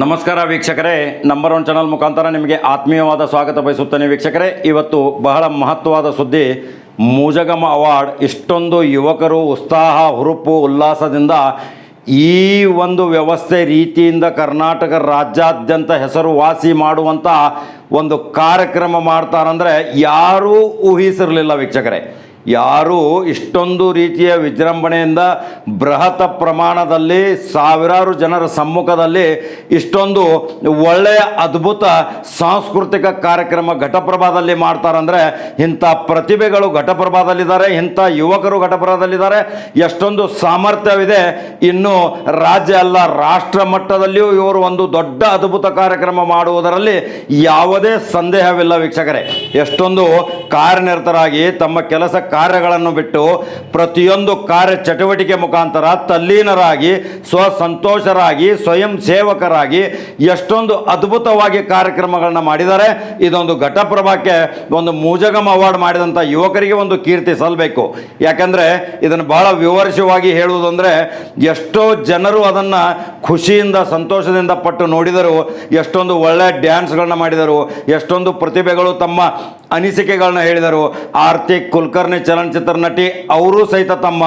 ನಮಸ್ಕಾರ ವೀಕ್ಷಕರೇ number one channel ಮುಖಾಂತರ ನಿಮಗೆ ಆತ್ಮೀಯವಾದ ಸ್ವಾಗತ ಬಯಸುತ್ತೇನೆ ವೀಕ್ಷಕರೇ. ಇವತ್ತು ಬಹಳ ಮಹತ್ವವಾದ ಸುದ್ದಿ, ಮೂಜಗಮ ಅವಾರ್ಡ್. ಇಷ್ಟೊಂದು ಯುವಕರು ಉತ್ಸಾಹ, ಹುರುಪು, ಉಲ್ಲಾಸದಿಂದ ಈ ಒಂದು ವ್ಯವಸ್ಥೆ ರೀತಿಯಿಂದ ಕರ್ನಾಟಕ ರಾಜ್ಯಾದ್ಯಂತ ಹೆಸರುವಾಸಿ ಮಾಡುವಂಥ ಒಂದು ಕಾರ್ಯಕ್ರಮ ಮಾಡ್ತಾರಂದರೆ ಯಾರೂ ಊಹಿಸಿರಲಿಲ್ಲ ವೀಕ್ಷಕರೇ. ಯಾರೂ ಇಷ್ಟೊಂದು ರೀತಿಯ ವಿಜೃಂಭಣೆಯಿಂದ ಬೃಹತ್ ಪ್ರಮಾಣದಲ್ಲಿ ಸಾವಿರಾರು ಜನರ ಸಮ್ಮುಖದಲ್ಲಿ ಇಷ್ಟೊಂದು ಒಳ್ಳೆಯ ಅದ್ಭುತ ಸಾಂಸ್ಕೃತಿಕ ಕಾರ್ಯಕ್ರಮ ಘಟಪ್ರಭಾದಲ್ಲಿ ಮಾಡ್ತಾರಂದರೆ ಇಂಥ ಪ್ರತಿಭೆಗಳು ಘಟಪ್ರಭಾದಲ್ಲಿದ್ದಾರೆ, ಇಂಥ ಯುವಕರು ಘಟಪ್ರಭಾದಲ್ಲಿದ್ದಾರೆ. ಎಷ್ಟೊಂದು ಸಾಮರ್ಥ್ಯವಿದೆ. ಇನ್ನು ರಾಜ್ಯ ಅಲ್ಲ, ರಾಷ್ಟ್ರ ಮಟ್ಟದಲ್ಲಿಯೂ ಇವರು ಒಂದು ದೊಡ್ಡ ಅದ್ಭುತ ಕಾರ್ಯಕ್ರಮ ಮಾಡುವುದರಲ್ಲಿ ಯಾವುದೇ ಸಂದೇಹವಿಲ್ಲ ವೀಕ್ಷಕರೇ. ಎಷ್ಟೊಂದು ಕಾರ್ಯನಿರತರಾಗಿ ತಮ್ಮ ಕೆಲಸ ಕಾರ್ಯಗಳನ್ನು ಬಿಟ್ಟು ಪ್ರತಿಯೊಂದು ಕಾರ್ಯ ಚಟುವಟಿಕೆ ಮುಖಾಂತರ ತಲ್ಲೀನರಾಗಿ, ಸ್ವಸಂತೋಷರಾಗಿ, ಸ್ವಯಂ ಸೇವಕರಾಗಿ ಎಷ್ಟೊಂದು ಅದ್ಭುತವಾಗಿ ಕಾರ್ಯಕ್ರಮಗಳನ್ನು ಮಾಡಿದ್ದಾರೆ. ಇದೊಂದು ಘಟಪ್ರಭಾಕ್ಕೆ ಒಂದು ಮೂಜಗಮ ಅವಾರ್ಡ್ ಮಾಡಿದಂಥ ಯುವಕರಿಗೆ ಒಂದು ಕೀರ್ತಿ ಸಲ್ಲಬೇಕು ಯಾಕಂದರೆ ಇದನ್ನು ಬಹಳ ವಿವರಿಸವಾಗಿ ಹೇಳುವುದಂದರೆ ಎಷ್ಟೋ ಜನರು ಅದನ್ನು ಖುಷಿಯಿಂದ, ಸಂತೋಷದಿಂದ ಪಟ್ಟು ನೋಡಿದರು, ಎಷ್ಟೊಂದು ಒಳ್ಳೆಯ ಡ್ಯಾನ್ಸ್ಗಳನ್ನ ಮಾಡಿದರು, ಎಷ್ಟೊಂದು ಪ್ರತಿಭೆಗಳು ತಮ್ಮ ಅನಿಸಿಕೆಗಳನ್ನ ಹೇಳಿದರು. ಆರ್ತಿ ಕುಲಕರ್ಣಿ ಚಲನಚಿತ್ರ ನಟಿ, ಅವರು ಸಹಿತ ತಮ್ಮ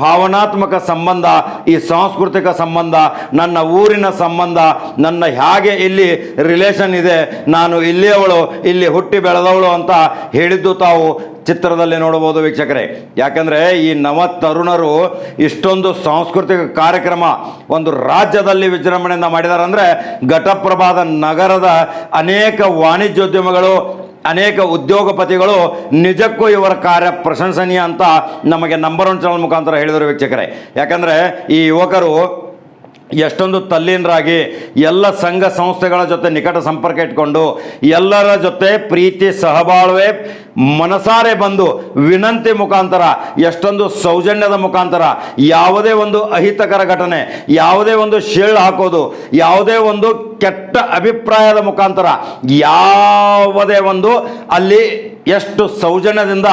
ಭಾವನಾತ್ಮಕ ಸಂಬಂಧ, ಈ ಸಾಂಸ್ಕೃತಿಕ ಸಂಬಂಧ, ನನ್ನ ಊರಿನ ಸಂಬಂಧ, ನನ್ನ ಹೇಗೆ ಇಲ್ಲಿ ರಿಲೇಷನ್ ಇದೆ, ನಾನು ಇಲ್ಲಿಯವಳು, ಇಲ್ಲಿ ಹುಟ್ಟಿ ಬೆಳೆದವಳು ಅಂತ ಹೇಳಿದ್ದು ತಾವು ಚಿತ್ರದಲ್ಲಿ ನೋಡಬಹುದು ವೀಕ್ಷಕರೇ. ಯಾಕಂದರೆ ಈ ನವ ತರುಣರು ಇಷ್ಟೊಂದು ಸಾಂಸ್ಕೃತಿಕ ಕಾರ್ಯಕ್ರಮ ಒಂದು ರಾಜ್ಯದಲ್ಲಿ ವಿಜೃಂಭಣೆಯಿಂದ ಮಾಡಿದ್ದಾರೆ ಅಂದರೆ ಘಟಪ್ರಭಾದ ನಗರದ ಅನೇಕ ವಾಣಿಜ್ಯೋದ್ಯಮಗಳು ಅನೇಕ ಉದ್ಯೋಗಪತಿಗಳು ನಿಜಕ್ಕೂ ಇವರ ಕಾರ್ಯ ಪ್ರಶಂಸನೀಯ ಅಂತ ನಮಗೆ ನಂಬರ್ ಒನ್ ಚಾನಲ್ ಮುಖಾಂತರ ಹೇಳಿದರು ವೀಕ್ಷಕರೇ. ಯಾಕಂದರೆ ಈ ಯುವಕರು ಎಷ್ಟೊಂದು ತಲ್ಲೀನರಾಗಿ ಎಲ್ಲ ಸಂಘ ಸಂಸ್ಥೆಗಳ ಜೊತೆ ನಿಕಟ ಸಂಪರ್ಕ ಇಟ್ಕೊಂಡು ಎಲ್ಲರ ಜೊತೆ ಪ್ರೀತಿ ಸಹಬಾಳ್ವೆ ಮನಸಾರೆ ಬಂದು ವಿನಂತಿ ಮುಖಾಂತರ, ಎಷ್ಟೊಂದು ಸೌಜನ್ಯದ ಮುಖಾಂತರ, ಯಾವುದೇ ಒಂದು ಅಹಿತಕರ ಘಟನೆ, ಯಾವುದೇ ಒಂದು ಶೇಳು ಹಾಕೋದು, ಯಾವುದೇ ಒಂದು ಕೆಟ್ಟ ಅಭಿಪ್ರಾಯದ ಮುಖಾಂತರ ಯಾವುದೇ ಒಂದು ಅಲ್ಲಿ ಎಷ್ಟು ಸೌಜನ್ಯದಿಂದ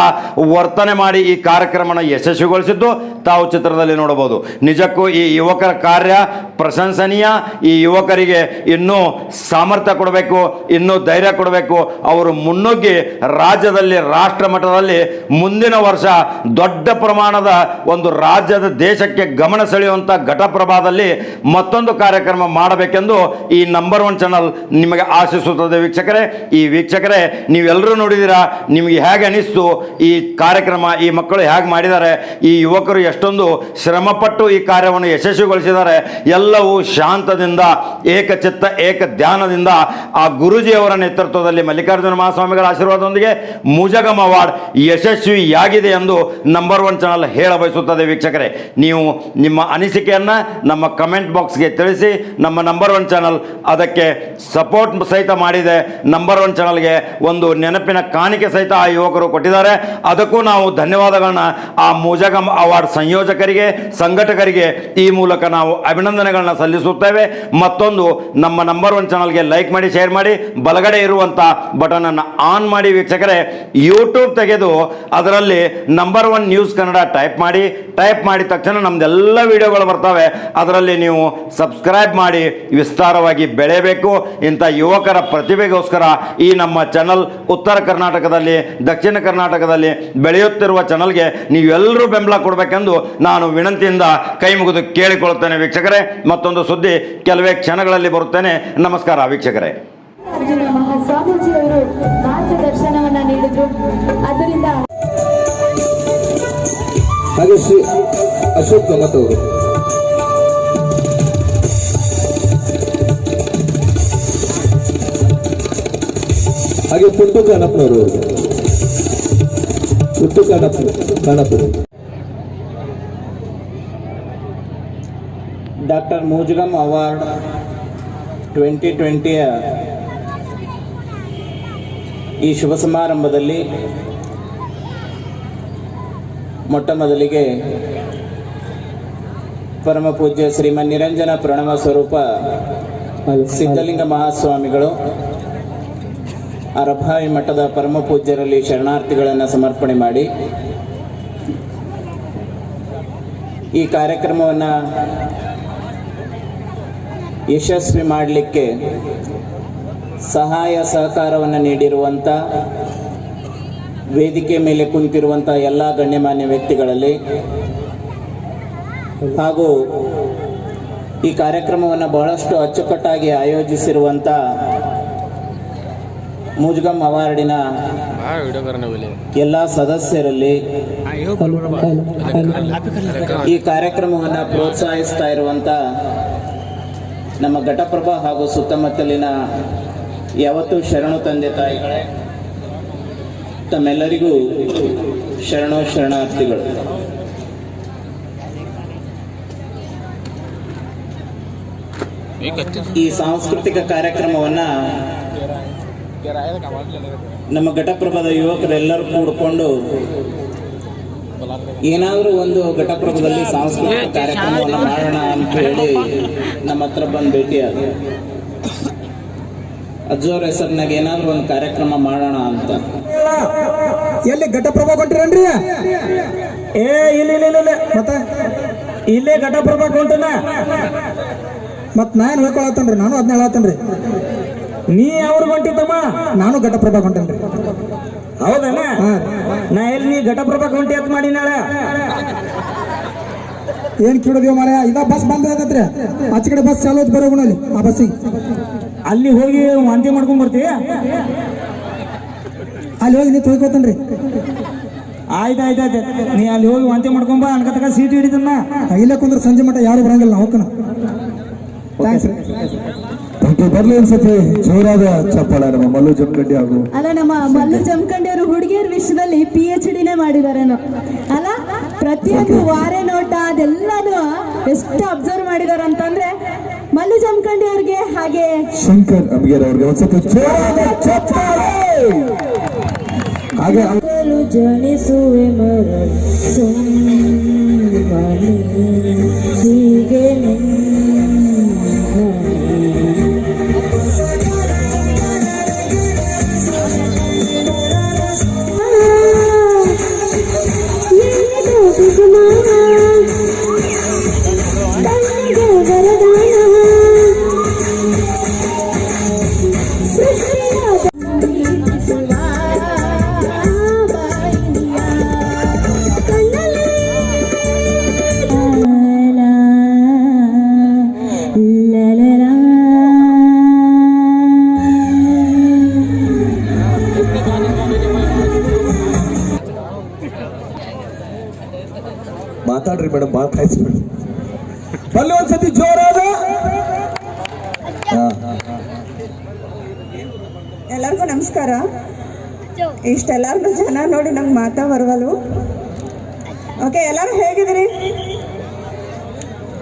ವರ್ತನೆ ಮಾಡಿ ಈ ಕಾರ್ಯಕ್ರಮನ ಯಶಸ್ವಿಗೊಳಿಸಿದ್ದು ತಾವು ಚಿತ್ರದಲ್ಲಿ ನೋಡಬಹುದು. ನಿಜಕ್ಕೂ ಈ ಯುವಕರ ಕಾರ್ಯ ಪ್ರಶಂಸನೀಯ. ಈ ಯುವಕರಿಗೆ ಇನ್ನೂ ಸಾಮರ್ಥ್ಯ ಕೊಡಬೇಕು, ಇನ್ನೂ ಧೈರ್ಯ ಕೊಡಬೇಕು. ಅವರು ಮುನ್ನುಗ್ಗಿ ರಾಜ್ಯದಲ್ಲಿ ರಾಷ್ಟ್ರ ಮಟ್ಟದಲ್ಲಿ ಮುಂದಿನ ವರ್ಷ ದೊಡ್ಡ ಪ್ರಮಾಣದ ಒಂದು ರಾಜ್ಯದ ದೇಶಕ್ಕೆ ಗಮನ ಸೆಳೆಯುವಂಥ ಘಟಪ್ರಭಾದಲ್ಲಿ ಮತ್ತೊಂದು ಕಾರ್ಯಕ್ರಮ ಮಾಡಬೇಕೆಂದು ಈ ನಂಬರ್ ಒನ್ ಚಾನಲ್ ನಿಮಗೆ ಆಶಿಸುತ್ತದೆ ವೀಕ್ಷಕರೇ. ಈ ವೀಕ್ಷಕರೇ, ನೀವೆಲ್ಲರೂ ನೋಡಿದ್ದೀರಾ, ನಿಮಗೆ ಹೇಗೆ ಅನಿಸ್ತು ಈ ಕಾರ್ಯಕ್ರಮ, ಈ ಮಕ್ಕಳು ಹೇಗೆ ಮಾಡಿದ್ದಾರೆ, ಈ ಯುವಕರು ಎಷ್ಟೊಂದು ಶ್ರಮಪಟ್ಟು ಈ ಕಾರ್ಯವನ್ನು ಯಶಸ್ವಿಗೊಳಿಸಿದ್ದಾರೆ, ಎಲ್ಲವೂ ಶಾಂತದಿಂದ, ಏಕಚಿತ್ತ ಏಕ ಧ್ಯಾನದಿಂದ ಆ ಗುರುಜಿಯವರ ನೇತೃತ್ವದಲ್ಲಿ ಮಲ್ಲಿಕಾರ್ಜುನ ಮಹಾಸ್ವಾಮಿಗಳ ಆಶೀರ್ವಾದದೊಂದಿಗೆ ಮುಜಗಮ್ ಅವಾರ್ಡ್ ಯಶಸ್ವಿಯಾಗಿದೆ ಎಂದು ನಂಬರ್ ಒನ್ ಚಾನಲ್ ಹೇಳ ಬಯಸುತ್ತದೆ ವೀಕ್ಷಕರೇ. ನೀವು ನಿಮ್ಮ ಅನಿಸಿಕೆಯನ್ನು ನಮ್ಮ ಕಮೆಂಟ್ ಬಾಕ್ಸ್ಗೆ ತಿಳಿಸಿ, ನಮ್ಮ ನಂಬರ್ ಒನ್ ಚಾನಲ್ ಅದಕ್ಕೆ ಸಪೋರ್ಟ್ ಸಹಿತ ಮಾಡಿದೆ. ನಂಬರ್ ಒನ್ ಚಾನಲ್ಗೆ ಒಂದು ನೆನಪಿನ ಕಾಣಿಕೆ ಸಹಿತ ಆ ಯುವಕರು ಕೊಟ್ಟಿದ್ದಾರೆ. ಅದಕ್ಕೂ ನಾವು ಧನ್ಯವಾದಗಳನ್ನ ಆ ಮುಜಗಮ್ ಅವಾರ್ಡ್ ಸಂಯೋಜಕರಿಗೆ, ಸಂಘಟಕರಿಗೆ ಈ ಮೂಲಕ ನಾವು ಅಭಿನಂದನೆಗಳನ್ನ ಸಲ್ಲಿಸುತ್ತೇವೆ. ಮತ್ತೊಂದು, ನಮ್ಮ ನಂಬರ್ ಒನ್ ಚಾನಲ್ಗೆ ಲೈಕ್ ಮಾಡಿ ಶೇರ್ ಮಾಡಿ, ಬಲಗಡೆ ಇರುವಂಥ ಬಟನನ್ನು ಆನ್ ಮಾಡಿ ವೀಕ್ಷಕರೇ. ಯೂಟ್ಯೂಬ್ ತೆಗೆದು ಅದರಲ್ಲಿ number one news Kannada type ಮಾಡಿ ಟೈಪ್ ಮಾಡಿದ ತಕ್ಷಣ ನಮ್ದೆಲ್ಲ ವಿಡಿಯೋಗಳು ಬರ್ತವೆ. ಅದರಲ್ಲಿ ನೀವು ಸಬ್ಸ್ಕ್ರೈಬ್ ಮಾಡಿ ವಿಸ್ತಾರವಾಗಿ ಬೆಳೆಯಬೇಕು. ಇಂಥ ಯುವಕರ ಪ್ರತಿಭೆಗೋಸ್ಕರ ಈ ನಮ್ಮ ಚಾನಲ್ ಉತ್ತರ ಕರ್ನಾಟಕದಲ್ಲಿ, ದಕ್ಷಿಣ ಕರ್ನಾಟಕದಲ್ಲಿ ಬೆಳೆಯುತ್ತಿರುವ ಚಾನಲ್ಗೆ ನೀವೆಲ್ಲರೂ ಬೆಂಬಲ ಕೊಡಬೇಕೆಂದು ನಾನು ವಿನಂತಿಯಿಂದ ಕೈ ಮುಗಿದು ಕೇಳಿಕೊಳ್ಳುತ್ತೇನೆ ವೀಕ್ಷಕರೇ. ಮತ್ತೊಂದು ಸುದ್ದಿ ಕೆಲವೇ ಕ್ಷಣಗಳಲ್ಲಿ ಬರುತ್ತೇನೆ. ನಮಸ್ಕಾರ ವೀಕ್ಷಕರೇ. ಸ್ವಾಮೀಜಿಯವರು ನೀಡಿದ್ರು. ಅದರಿಂದ ಹಾಗೆ ಶ್ರೀ ಅಶೋಕ್ ಗಮತ್ ಅವರು. ಹಾಗೆ ಪುಟ್ಟು ಕಾಣಪ್ಪನವರು ಪುಟ್ಟು ಕಾಣಪ್ಪ ಕಾಣಪ್ಪರು ಡಾಕ್ಟರ್ ಮೂಜಗಮ್ ಅವಾರ್ಡ್ ಟ್ವೆಂಟಿ ಟ್ವೆಂಟಿಯ ಈ ಶುಭ ಸಮಾರಂಭದಲ್ಲಿ ಮೊಟ್ಟ ಮೊದಲಿಗೆ ಪರಮ ಪೂಜ್ಯ ಶ್ರೀಮನ್ ನಿರಂಜನ ಪ್ರಣವ ಸ್ವರೂಪ ಸಿದ್ಧಲಿಂಗ ಮಹಾಸ್ವಾಮಿಗಳು ಅರಭಾವಿ ಮಠದ ಪರಮ ಪೂಜ್ಯರಲ್ಲಿ ಶರಣಾರ್ಥಿಗಳನ್ನು ಸಮರ್ಪಣೆ ಮಾಡಿ ಈ ಕಾರ್ಯಕ್ರಮವನ್ನು ಯಶಸ್ವಿ ಮಾಡಲಿಕ್ಕೆ ಸಹಾಯ ಸಹಕಾರವನ್ನು ನೀಡಿರುವಂಥ ವೇದಿಕೆ ಮೇಲೆ ಕುಂತಿರುವಂಥ ಎಲ್ಲ ಗಣ್ಯಮಾನ್ಯ ವ್ಯಕ್ತಿಗಳಲ್ಲಿ ಹಾಗೂ ಈ ಕಾರ್ಯಕ್ರಮವನ್ನು ಬಹಳಷ್ಟು ಅಚ್ಚುಕಟ್ಟಾಗಿ ಆಯೋಜಿಸಿರುವಂಥ ಮುಜುಗಮ್ ಅವಾರ್ಡಿನ ಎಲ್ಲ ಸದಸ್ಯರಲ್ಲಿ ಈ ಕಾರ್ಯಕ್ರಮವನ್ನು ಪ್ರೋತ್ಸಾಹಿಸ್ತಾ ಇರುವಂಥ ನಮ್ಮ ಘಟಪ್ರಭಾ ಹಾಗೂ ಸುತ್ತಮುತ್ತಲಿನ ಯಾವತ್ತೂ ಶರಣು ತಂದೆ ತಾಯಿಗಳೇ ತಮ್ಮೆಲ್ಲರಿಗೂ ಶರಣೋ ಶರಣಾರ್ಥಿಗಳು. ಈ ಸಾಂಸ್ಕೃತಿಕ ಕಾರ್ಯಕ್ರಮವನ್ನ ನಮ್ಮ ಘಟಪ್ರಭದ ಯುವಕರೆಲ್ಲರೂ ಕೂಡಿಕೊಂಡು ಏನಾದರೂ ಒಂದು ಘಟಪ್ರಭದಲ್ಲಿ ಸಾಂಸ್ಕೃತಿಕ ಕಾರ್ಯಕ್ರಮವನ್ನು ಮಾಡೋಣ ಅಂತ ಹೇಳಿ ನಮ್ಮ ಹತ್ರ ಬಂದು ಭೇಟಿಯಾದ ಅಜ್ಜೋರ್ ಹೆಸರಿನಾಗ ಏನಾದರೂ ಒಂದು ಕಾರ್ಯಕ್ರಮ ಮಾಡೋಣ ಅಂತ. ಎಲ್ಲಿ ಘಟಪ್ರಭಾ ಕೊಂಟಿರನ್ರಿ ಏ ಇಲ್ಲ ಇಲ್ಲ ಇಲ್ಲ, ಇಲ್ಲ. ಮತ್ತ? ಇಲ್ಲೇ ಘಟಪ್ರಭಾ ಕೊಂಟನ ಮತ್ ನಾನು ಹೇಳ್ಕೊಳತ್ತನ್ರಿ ನಾನು ಅದನ್ನ ಹೇಳತನ್ರಿ ನೀ ಅವ್ರು ಹೊಂಟಿದ್ದಮ್ಮ ನಾನು ಘಟಪ್ರಭಾ ಕೊಂಟನ್ರಿ ಹೌದನ? ಹಾ. ನಾ ಎಲ್ಲಿ ನೀ ಘಟಪ್ರಭಾ ಕೊಂಟಿ ಅಂತ ಮಾಡಿ ನಾಳೆ ಏನ್ ಕೇಳಿದ್ಯೋ ಮಾರ ಇದ ಬಸ್ ಬಂದ್ ಆಗತ್ರಿ ಆಚೆ ಕಡೆ ಬಸ್ ಚಾಲೋದ್ ಬರೋಗುಣಲ್ಲಿ ಆ ಬಸ್ಸಿಗೆ. ಅಲ್ಲಿ ಹೋಗಿ ವಾಂತಿ ಮಾಡ್ಕೊಂಡ್ ಬರ್ತೀಯ ಅಲ್ಲಿ ಹೋಗಿ ನೀವು ತೊಳ್ಕೊತನ್ರಿ ಆಯ್ತು ಆಯ್ತು ಆಯ್ತು. ನೀ ಅಲ್ಲಿ ಹೋಗಿ ವಾಂತಿ ಮಾಡ್ಕೊಂಬ ಅನ್ಕತಕ ಸೀಟ್ ಹಿಡಿದನ್ನ. ಇಲ್ಲೇ ಕುಂದ್ರ ಸಂಜೆ ಮಟ್ಟ ಯಾರು ಬರಂಗಿಲ್ಲ ನಾವು ಹೋಗ್ಕನ ಥ್ಯಾಂಕ್ಸ್ ರೀ. ಬರ್ಲಿ ಅನ್ಸತಿ ಜೋರಾದ ಚಪ್ಪಾಳ ನಮ್ಮ ಮಲ್ಲು ಹಾಗೂ ಅಲ್ಲ ನಮ್ಮ ಮಲ್ಲು ಜಮ್ಕಂಡಿಯರು ಹುಡುಗಿಯರ ವಿಷಯದಲ್ಲಿ ಪಿ ಎಚ್ ಡಿನೇ ಮಾಡಿದಾರೆ ಅಲ್ಲ ಪ್ರತಿಯೊಂದು ವಾರೆ ನೋಟ ಅದೆಲ್ಲಾನು ಎಷ್ಟು ಅಬ್ಸರ್ವ್ ಮಾಡಿದಾರೆ ಅಂತಂದ್ರೆ ಮಲ್ಲು ಜಮಖಂಡಿ ಅವ್ರಿಗೆ ಹಾಗೆ ಶಂಕರ್ ಅಮ್ಗೇರ್ ಅವ್ರಿಗೆ ಒಂದ್ಸತಿ ಹಾಗೆ ಜನಿಸುವೆ ಮರ ಹೀಗೆ ಮಾತಾಡ್ರಿ ಮೇಡಮ್, ಮಾತು ಕಾಯಿಸ್ಬೇಡಿ ಅಲ್ಲಿ ಒಂದ್ಸತಿ ಜೋರಾದ. ಎಲ್ಲರಿಗೂ ನಮಸ್ಕಾರ. ಇಷ್ಟೆಲ್ಲರನ್ನು ಜನ ನೋಡಿ ನಂಗೆ ಮಾತಾ ಬರವಲ್ವು ಓಕೆ, ಎಲ್ಲರೂ ಹೇಗಿದ್ದೀರಿ?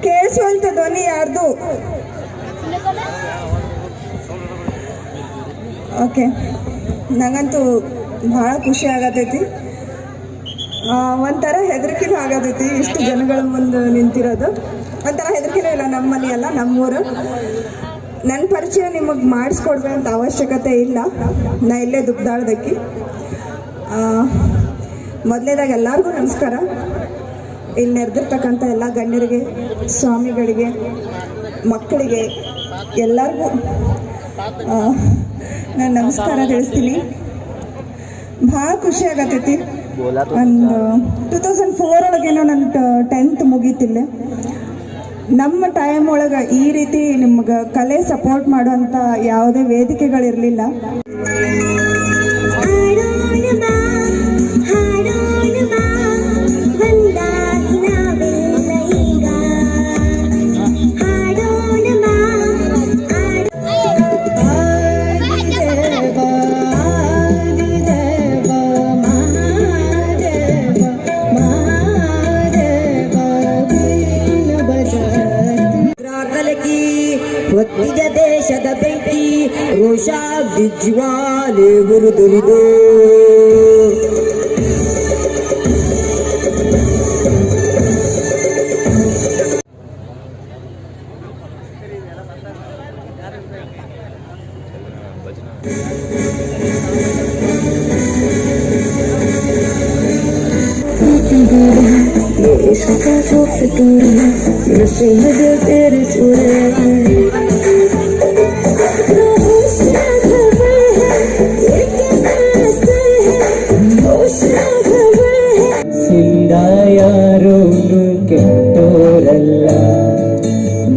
ಕೇಳಿಸುವಂತ ಧ್ವನಿ ಯಾರ್ದು? ಓಕೆ, ನಂಗಂತೂ ಭಾಳ ಖುಷಿ ಆಗತೈತಿ. ಒಂಥರ ಹೆದರಿಕೆನೂ ಆಗೋದೈತಿ ಇಷ್ಟು ಜನಗಳ ಮುಂದೆ ನಿಂತಿರೋದು. ಒಂಥರ ಹೆದರಿಕೆನೂ ಇಲ್ಲ ನಮ್ಮಲ್ಲಿ ಅಲ್ಲ ನಮ್ಮೂರು. ನನ್ನ ಪರಿಚಯ ನಿಮಗೆ ಮಾಡಿಸ್ಕೊಡ್ಬೇಕಂತ ಅವಶ್ಯಕತೆ ಇಲ್ಲ. ನಾ ಇಲ್ಲೇ ದುಗ್ದಾಳ್ದಕ್ಕಿ. ಮೊದಲೇದಾಗ ಎಲ್ಲರಿಗೂ ನಮಸ್ಕಾರ. ಇಲ್ಲಿ ನೆರೆದಿರ್ತಕ್ಕಂಥ ಎಲ್ಲ ಗಣ್ಯರಿಗೆ, ಸ್ವಾಮಿಗಳಿಗೆ, ಮಕ್ಕಳಿಗೆ ಎಲ್ಲರಿಗೂ ನಾನು ನಮಸ್ಕಾರ ತಿಳಿಸ್ತೀನಿ. ಭಾಳ ಖುಷಿ ಆಗತೈತಿ. ಒಂದು ಟೂ ತೌಸಂಡ್ ಫೋರ್ ಒಳಗೇನೋ ನನ್ನ ಟೆಂತ್ ಮುಗೀತಿಲ್ಲ ನಮ್ಮ ಟೈಮ್ ಒಳಗೆ ಈ ರೀತಿ ನಿಮ್ಗೆ ಕಲೆ ಸಪೋರ್ಟ್ ಮಾಡುವಂಥ ಯಾವುದೇ ವೇದಿಕೆಗಳಿರಲಿಲ್ಲ. ವೇದ ಬೆಂಕಿ ರೋಷಾಬ್ದಿ ಜ್ವಾಲೆ ಹುರಿದುರಿದು. Deixa que eu te segure, mexendo de ter e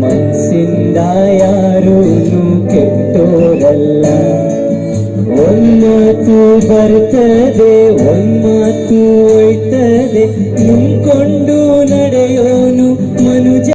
മനസ്സിലായാരൊന്നു കെട്ടോരല്ല. ഒന്നാത്തു ಬರ್ತದೆ ಒಮ್ಮಾತು ಒಯ್ತದೆ ನಿಂತ